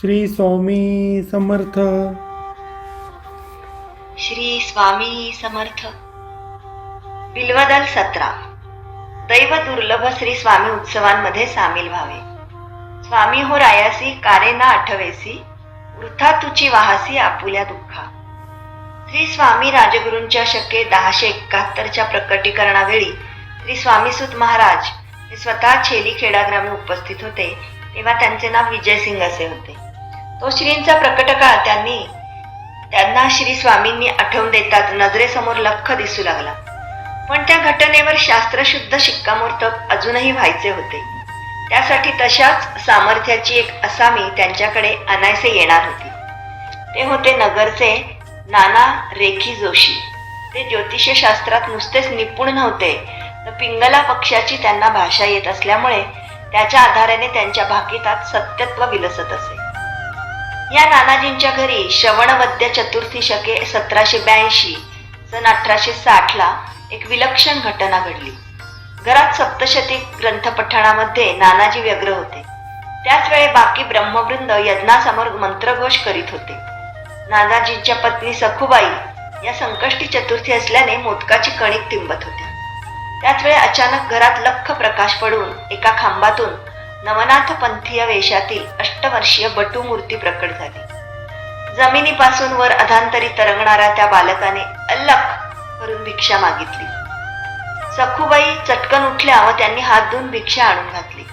श्री स्वामी समर्थ. श्री स्वामी समर्थ. बिल्वदल सतरा. दैव दुर्लभ श्री स्वामी उत्सवांमध्ये सामील व्हावे. स्वामी हो रायासी कारे ना आठवेसी वृथा तुची वाहासी आपुल्या दुःखा. श्री स्वामी राजगुरूंच्या शके दहाशे एकाहत्तरच्या प्रकटीकरणावेळी श्री स्वामीसुत महाराज हे स्वतः छेली खेडाग्रामी उपस्थित होते तेव्हा त्यांचे नाव विजयसिंग असे होते. तो श्रींचा प्रकटकाळ त्यांनी त्यांना श्री स्वामींनी आठवून देतात नजरेसमोर लख दिसू लागला. पण त्या घटनेवर शास्त्रशुद्ध शिक्कामोर्तब अजूनही व्हायचे होते. त्यासाठी तशाच सामर्थ्याची एक असामी त्यांच्याकडे आणायचे येणार होती. ते होते नगरचे नाना रेखी जोशी. ते ज्योतिष शास्त्रात नुसतेच निपुण नव्हते तर पिंगला पक्षाची त्यांना भाषा येत असल्यामुळे त्याच्या आधाराने त्यांच्या भाकितात सत्यत्व विलसत असे. या नानाजींच्या घरी श्रवणवद्य चतुर्थी शके सतराशे ब्याऐंशी सन अठराशे साठला एक विलक्षण घटना घडली. घरात सप्तशती ग्रंथपठणामध्ये नानाजी व्यग्र होते. त्याच वेळी बाकी ब्रह्मवृंद यज्ञासमोर मंत्रघोष करीत होते. नानाजींच्या पत्नी सखुबाई या संकष्टी चतुर्थी असल्याने मोदकाची कणिक तिंबत होत्या त्याच वेळी अचानक घरात लख प्रकाश पडून एका खांबातून नवनाथ पंथीय वेशातील अष्टवर्षीय बटू मूर्ती प्रकट झाली. जमिनीपासून वर अधांतरी तरंगणाऱ्या त्या बालकाने अल्लख करून भिक्षा मागितली. सखूबाई चटकन उठल्या व त्यांनी हात धुवून भिक्षा आणून घातली.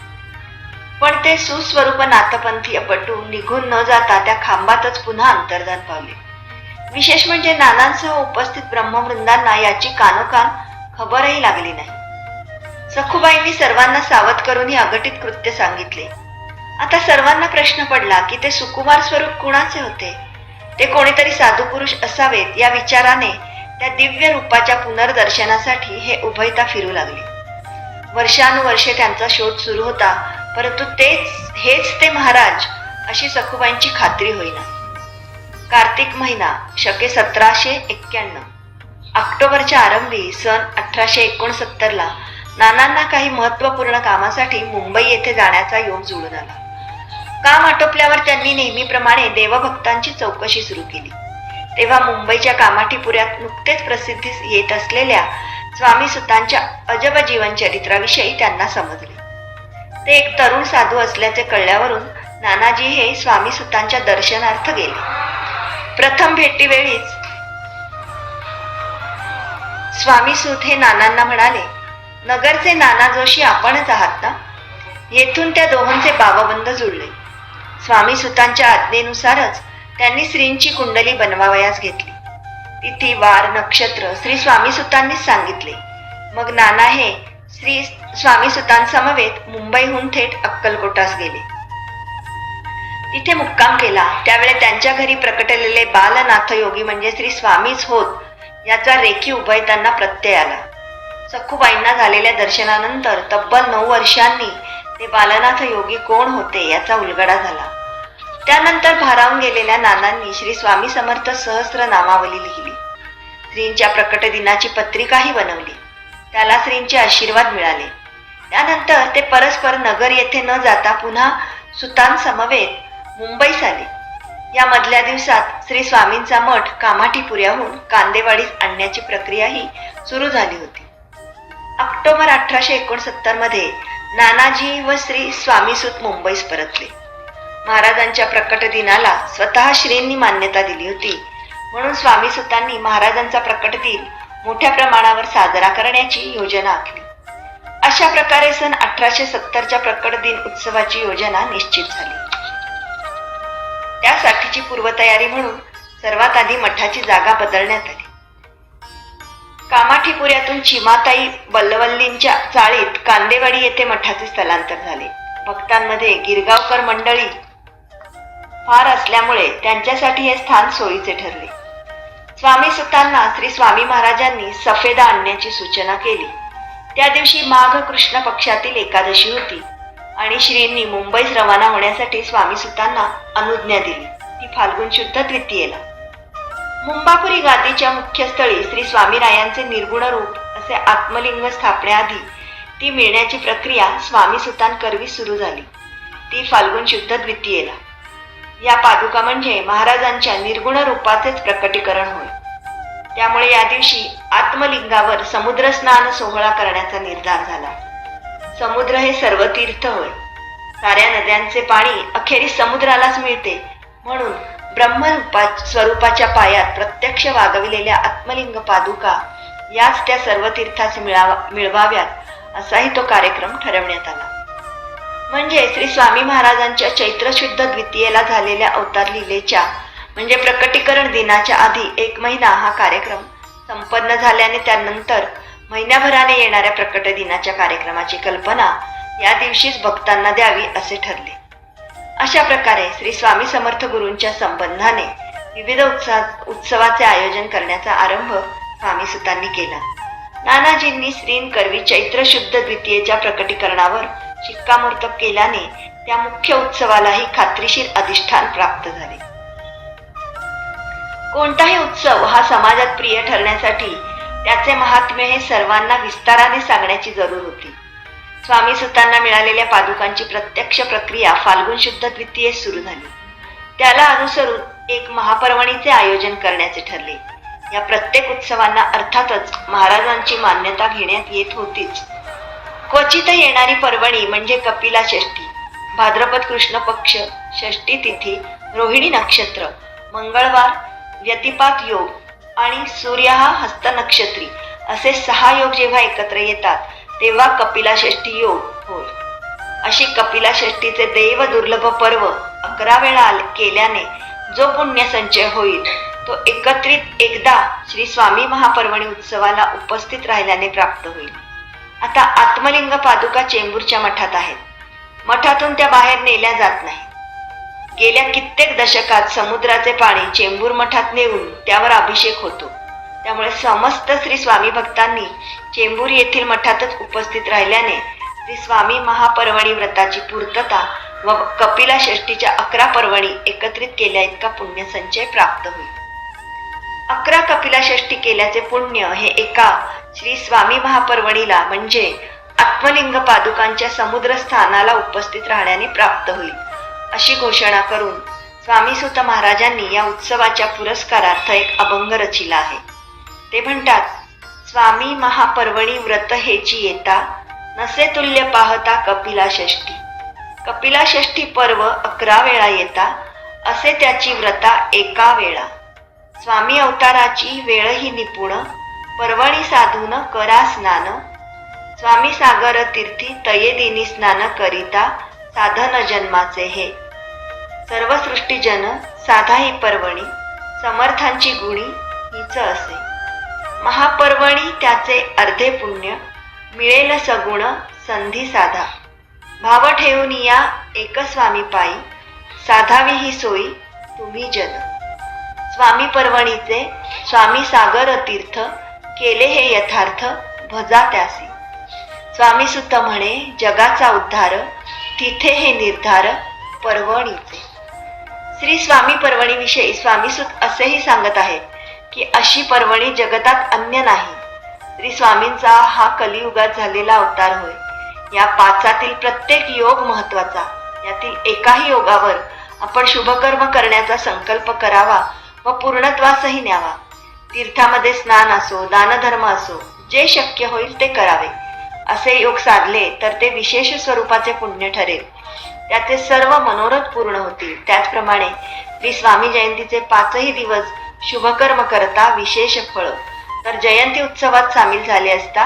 पण ते सुस्वरूप नाथपंथीय बटू निघून न जाता त्या खांबातच पुन्हा अंतर्धान पावले. विशेष म्हणजे नानांसह उपस्थित ब्रह्मवृंदांना याची कानोकान खबरही लागली नाही. सखुबाईंनी सर्वांना सावध करून ही अघटित कृत्य सांगितले. आता सर्वांना प्रश्न पडला की ते सुकुमार स्वरूप कुणाचे होते? ते कोणीतरी साधू पुरुष असावेत या विचाराने त्या दिव्य रूपाच्या पुनर्दर्शनासाठी हे उभयता फिरू लागले. वर्षानुवर्षे त्यांचा शोध सुरू होता परंतु तेच हेच ते महाराज अशी सखुबाईंची खात्री होईना. कार्तिक महिना शके सतराशे एक्क्याण्णव. ऑक्टोबरच्या आरंभी सन अठराशे एकोणसत्तरला नानांना काही महत्त्वपूर्ण कामासाठी मुंबई येथे जाण्याचा योग जुळून आला. काम आटोपल्यावर त्यांनी नेहमीप्रमाणे देवभक्तांची चौकशी सुरू केली. तेव्हा मुंबईच्या कामाठीपुऱ्यात नुकतेच प्रसिद्धीस येत असलेल्या स्वामी सुतांच्या अजब जीवनचरित्राविषयी त्यांना समजले. ते एक तरुण साधू असल्याचे कळल्यावरून नानाजी हे स्वामी सुतांच्या दर्शनार्थ गेले. प्रथम भेटीवेळीच स्वामी सुत हे नानांना म्हणाले नगरचे नाना जोशी आपणच आहात ना? येथून त्या दोहोंचे बाबाबंद जुळले. स्वामी सुतांच्या आज्ञेनुसारच त्यांनी श्रींची कुंडली बनवावयास घेतली. तिथी वार नक्षत्र श्री स्वामी सुतांनीच सांगितले. मग नाना हे श्री स्वामी सुतांसमवेत मुंबईहून थेट अक्कलकोटास गेले. तिथे मुक्काम केला. त्यावेळे त्यांच्या घरी प्रकटलेले बालनाथ योगी म्हणजे श्री स्वामीच होत याचा रेखी उभयतांना प्रत्यय आला. सखूबाईंना झालेल्या दर्शनानंतर तब्बल नऊ वर्षांनी ते बालनाथ योगी कोण होते याचा उलगडा झाला. त्यानंतर भारावून गेलेल्या नानांनी श्री स्वामी समर्थ सहस्र नामावली लिहिली. श्रींच्या प्रकट दिनाची पत्रिकाही बनवली. त्याला श्रींचे आशीर्वाद मिळाले. त्यानंतर ते परस्पर नगर येथे न जाता पुन्हा सुतांसमवेत मुंबईस आले. या मधल्या दिवसात श्री स्वामींचा मठ कामाठीपुऱ्याहून कांदेवाडीस आणण्याची प्रक्रियाही सुरू झाली होती. ऑक्टोबर अठराशे एकोणसत्तरमध्ये नानाजी व श्री स्वामीसूत मुंबईस परतले. महाराजांच्या प्रकट दिनाला स्वतः श्रींनी मान्यता दिली होती. म्हणून स्वामी सुतांनी महाराजांचा प्रकट दिन मोठ्या प्रमाणावर साजरा करण्याची योजना आखली. अशा प्रकारे सन अठराशे सत्तरच्या प्रकट दिन उत्सवाची योजना निश्चित झाली. त्यासाठीची पूर्वतयारी म्हणून सर्वात आधी मठाची जागा बदलण्यात आली. कामाठीपुऱ्यातून चिमाताई बल्लवल्लींच्या चाळीत कांदेवाडी येथे मठाचे स्थलांतर झाले. भक्तांमध्ये गिरगावकर मंडळी फार असल्यामुळे त्यांच्यासाठी हे स्थान सोयीचे ठरले. स्वामी सुतांना श्री स्वामी महाराजांनी सफेदा आणण्याची सूचना केली. त्या दिवशी माघ कृष्ण पक्षातील एकादशी होती आणि श्रींनी मुंबईस रवाना होण्यासाठी स्वामी सुतांना अनुज्ञा दिली. ती फाल्गुन शुद्ध द्वितीयेला मुंबापुरी गादीच्या मुख्यस्थळी श्री स्वामीरायांचे निर्गुण रूप असे आत्मलिंग स्थापण्याआधी ती मिळण्याची प्रक्रिया स्वामी सुतांकरवी सुरू झाली. ती फाल्गुन शुद्ध द्वितीयेला. या पादुका म्हणजे महाराजांच्या निर्गुण रूपाचेच प्रकटीकरण होय. त्यामुळे या दिवशी आत्मलिंगावर समुद्र स्नान सोहळा करण्याचा निर्धार झाला. समुद्र हे सर्व तीर्थ होय. साऱ्या नद्यांचे पाणी अखेरीस समुद्रालाच मिळते म्हणून ब्रह्मरूपा स्वरूपाच्या पायात प्रत्यक्ष वागविलेल्या आत्मलिंग पादुका याच त्या सर्व तीर्थास मिळावा मिळवाव्यात असाही तो कार्यक्रम ठरवण्यात आला. म्हणजे श्री स्वामी महाराजांच्या चैत्र शुद्ध द्वितीयेला झालेल्या अवतार लिलेच्या म्हणजे प्रकटीकरण दिनाच्या आधी एक महिना हा कार्यक्रम संपन्न झाल्याने त्यानंतर महिन्याभराने येणाऱ्या प्रकट दिनाच्या कार्यक्रमाची कल्पना या दिवशीच भक्तांना द्यावी असे ठरले. अशा प्रकारे श्री स्वामी समर्थ गुरूंच्या संबंधाने विविध उत्साह उत्सवाचे आयोजन करण्याचा आरंभ स्वामी सुतांनी केला. नानाजींनी श्रीन करवी चैत्र शुद्ध द्वितीयेच्या प्रकटीकरणावर शिक्कामोर्तब केल्याने त्या मुख्य उत्सवालाही खात्रीशीर अधिष्ठान प्राप्त झाले. कोणताही उत्सव हा समाजात प्रिय ठरण्यासाठी त्याचे महात्म्य हे सर्वांना विस्ताराने सांगण्याची जरूर होती. स्वामी सुतांना मिळालेल्या पादुकांची प्रत्यक्ष प्रक्रिया फाल्गुन शुद्ध द्वितीयेस सुरू झाली. त्याला अनुसरून एक महापर्वणीचे आयोजन करण्याचे ठरले. या प्रत्येक उत्सवांना अर्थातच महाराजांची मान्यता घेण्यात येत होतीच. क्वचित येणारी पर्वणी म्हणजे कपिला षष्ठी भाद्रपद कृष्ण पक्ष षष्ठी तिथी रोहिणी नक्षत्र मंगळवार व्यतिपात योग आणि सूर्य हा हस्त नक्षत्री असे सहा योग जेव्हा एकत्र येतात तेव्हा कपिला षष्टी योग. होय. अशी कपिला षष्टीचे दैव दुर्लभ पर्व अकरा वेळा केल्याने जो पुण्य संचय होईल तो एकत्रित एकदा श्री स्वामी महापर्वणी उत्सवाला उपस्थित राहिल्याने प्राप्त होईल. आता आत्मलिंग पादुका चेंबूरच्या मठात आहेत. मठातून त्या बाहेर नेल्या जात नाही गेल्या कित्येक दशकात समुद्राचे पाणी चेंबूर मठात नेऊन त्यावर अभिषेक होतो. त्यामुळे समस्त श्री स्वामी भक्तांनी चेंबूर येथील मठातच उपस्थित राहिल्याने श्री स्वामी महापर्वणी व्रताची पूर्तता व कपिला षष्टीच्या अकरा पर्वणी एकत्रित केल्या इतका पुण्य संचय प्राप्त होईल. अकरा कपिला षष्टी केल्याचे पुण्य हे एका श्री स्वामी महापर्वणीला म्हणजे आत्मलिंग पादुकांच्या समुद्र स्थानाला उपस्थित राहण्याने प्राप्त होईल अशी घोषणा करून स्वामी सुत महाराजांनी या उत्सवाच्या पुरस्कारार्थ एक अभंग रचिला आहे. ते म्हणतात स्वामी महापर्वणी व्रत हेची येता नसे तुल्य पाहता कपिला षष्टी कपिला षष्ठी पर्व अकरा वेळा येता असे त्याची व्रता एका वेळा. स्वामी अवताराची वेळही निपुण पर्वणी साधून करा स्नान. स्वामी सागर तीर्थी तये दिनी स्नान करिता साधन जन्माचे हे. सर्व सृष्टीजन साधा ही पर्वणी समर्थांची गुणी हीच असे. महापर्वणी त्याचे अर्धे पुण्य मिळेल सगुण संधी साधा. भाव ठेवून या एक स्वामी पायी साधावी ही सोयी तुम्ही जन. स्वामी पर्वणीचे स्वामी सागर तीर्थ केले हे यथार्थ भजा त्यासी. स्वामी सुत म्हणे जगाचा उद्धार तिथे हे निर्धार पर्वणीचे. श्री स्वामी पर्वणीविषयी स्वामीसुत असेही सांगत आहेत. की अशी पर्वणी जगतात अन्य नाही. श्री स्वामींचा हा कलियुगात झालेला अवतार होय. या पाचातील प्रत्येक योग महत्त्वाचा यातील एकाही योगावर आपण शुभकर्म करण्याचा संकल्प करावा व पूर्णत्वासही न्यावा. तीर्थामध्ये स्नान असो दानधर्म असो जे शक्य होईल ते करावे. असे योग साधले तर ते विशेष स्वरूपाचे पुण्य ठरेल. त्याचे सर्व मनोरथ पूर्ण होतील. त्याचप्रमाणे श्री स्वामी जयंतीचे पाचही दिवस शुभकर्म करता विशेष फळ. तर जयंती उत्सवात सामील झाले असता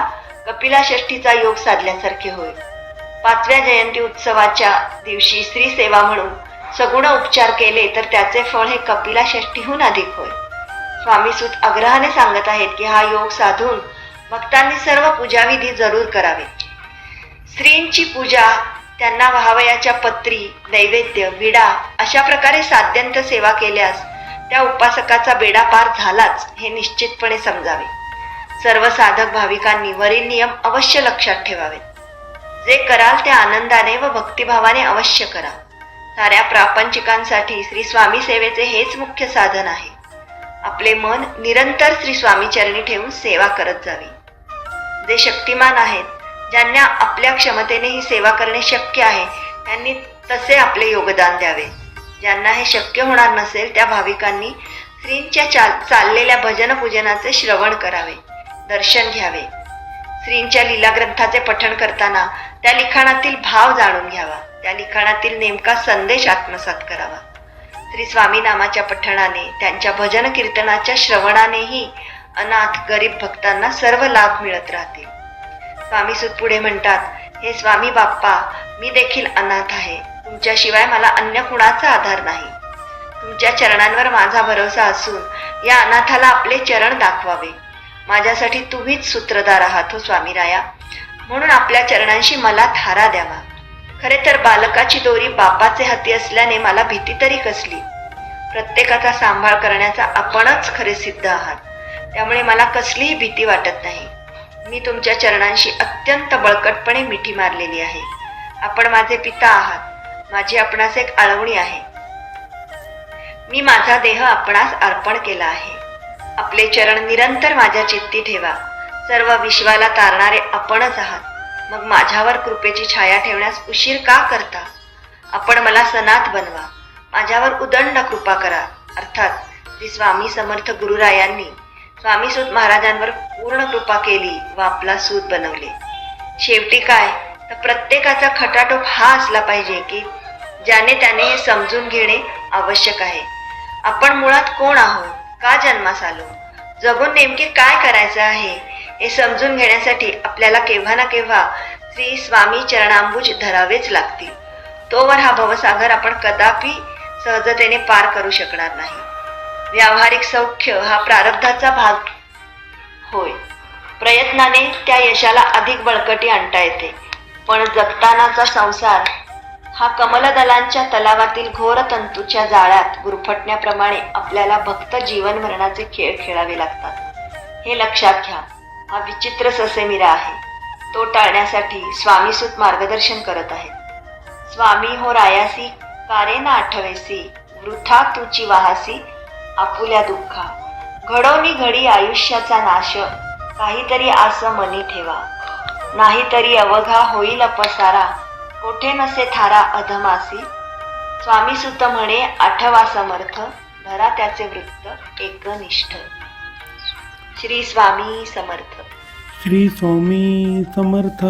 कपिला षष्ठीचा योग साधल्यासारखे होईल पाचव्या जयंती उत्सवाच्या दिवशी स्त्री सेवा म्हणून सगुण उपचार केले तर त्याचे फळ हे कपिला षष्ठीहून अधिक होय. स्वामी सुत आग्रहाने सांगत आहेत की हा योग साधून भक्तांनी सर्व पूजाविधी जरूर करावे. स्त्रींची पूजा त्यांना व्हावयाच्या पत्री नैवेद्य विडा अशा प्रकारे साध्यंत सेवा केल्यास त्या उपासकाचा बेडा पार झालाच हे निश्चितपणे समजावे. सर्व साधक भाविकांनी वरील नियम अवश्य लक्षात ठेवावेत. जे कराल ते आनंदाने व भक्तिभावाने अवश्य करा. साऱ्या प्रापंचिकांसाठी श्री स्वामी सेवेचे हेच मुख्य साधन आहे. आपले मन निरंतर श्री स्वामी चरणी ठेवून सेवा करत जावी. जे शक्तिमान आहेत ज्यांना आपल्या क्षमतेने ही सेवा करणे शक्य आहे त्यांनी तसे आपले योगदान द्यावे. ज्यांना हे शक्य होणार नसेल त्या भाविकांनी श्रींच्या चाल चाललेल्या भजन पूजनाचे श्रवण करावे दर्शन घ्यावे. श्रींच्या लीला ग्रंथाचे पठण करताना त्या लिखाणातील भाव जाणून घ्यावा. त्या लिखाणातील नेमका संदेश आत्मसात करावा. श्री स्वामी नामाच्या पठणाने त्यांच्या भजन कीर्तनाच्या श्रवणानेही अनाथ गरीब भक्तांना सर्व लाभ मिळत राहतील. स्वामी सुत पुढे म्हणतात हे स्वामी बाप्पा मी देखील अनाथ आहे. तुमच्याशिवाय मला अन्य कुणाचा आधार नाही. तुमच्या चरणांवर माझा भरोसा असून या अनाथाला आपले चरण दाखवावे. माझ्यासाठी तुम्हीच सूत्रधार आहात हो स्वामी राया म्हणून आपल्या चरणांशी मला थारा द्यावा. खरे तर बालकाची दोरी बापाचे हाती असल्याने मला भीती तरी कसली? प्रत्येकाचा सांभाळ करण्याचा आपणच खरे सिद्ध आहात. त्यामुळे मला कसलीही भीती वाटत नाही. मी तुमच्या चरणांशी अत्यंत बळकटपणे मिठी मारलेली आहे. आपण माझे पिता आहात. माझी आपणास एक आळवणी आहे. मी माझा देह आपणास अर्पण केला आहे. आपले चरण निरंतर माझ्या चित्ती ठेवा. सर्व विश्वाला तारणारे आपणच आहात. मग माझ्यावर कृपेची छाया ठेवण्यास उशीर का करता? आपण मला सनात बनवा. माझ्यावर उदंड कृपा करा. अर्थात श्री स्वामी समर्थ गुरुरायांनी स्वामी सूत महाराजांवर पूर्ण कृपा केली व आपला सूत बनवले. शेवटी काय? तर प्रत्येकाचा खटाटोप हा असला पाहिजे की ज्याने त्याने हे समजून घेणे आवश्यक आहे. आपण मुळात कोण आहोत? का जन्मास आलो? जगून नेमके काय करायचं आहे? हे समजून घेण्यासाठी आपल्याला केव्हा ना केव्हा श्री स्वामी चरणांबुज धरावेच लागतील. तोवर हा भवसागर आपण कदापि सहजतेने पार करू शकणार नाही. व्यावहारिक सौख्य हा प्रारब्धाचा भाग होय. प्रयत्नाने त्या यशाला अधिक बळकटी आणता येते. पण जगतानाचा संसार हा कमलदलांच्या तलावातील घोर तंतूच्या जाळ्यात गुरफटण्याप्रमाणे आपल्याला भक्त जीवन मरणाचे खेळ खेळावे लागतात. हे लक्षात घ्या. हा विचित्र ससेमिरा आहे. तो टाळण्यासाठी स्वामीसूत मार्गदर्शन करत आहेत. स्वामी हो रायासी कारे ना आठवेसी वृथा तुची वाहासी आपुल्या दुःखा. घडोनी घडी आयुष्याचा नाश. काहीतरी आस मनी ठेवा. नाहीतरी अवघा होईल अपसारा. कोठे नसे थारा अधमासी? स्वामी सुत म्हणे आठवा समर्थ धरा त्याचे वृत्त एकनिष्ठ. श्री स्वामी समर्थ. श्री स्वामी समर्थ.